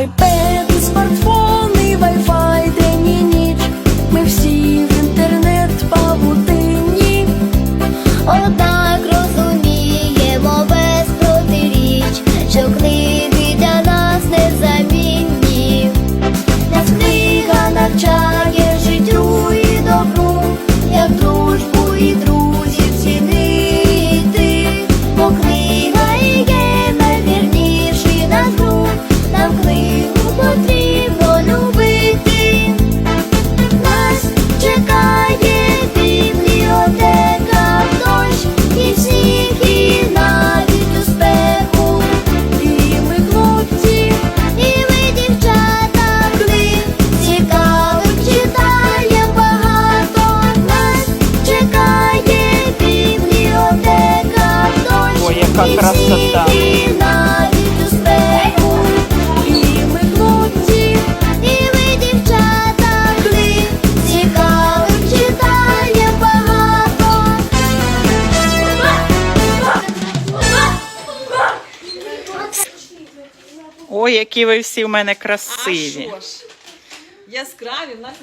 Ay, Ой, які ви всі в мене красиві. А що ж, яскраві, в нас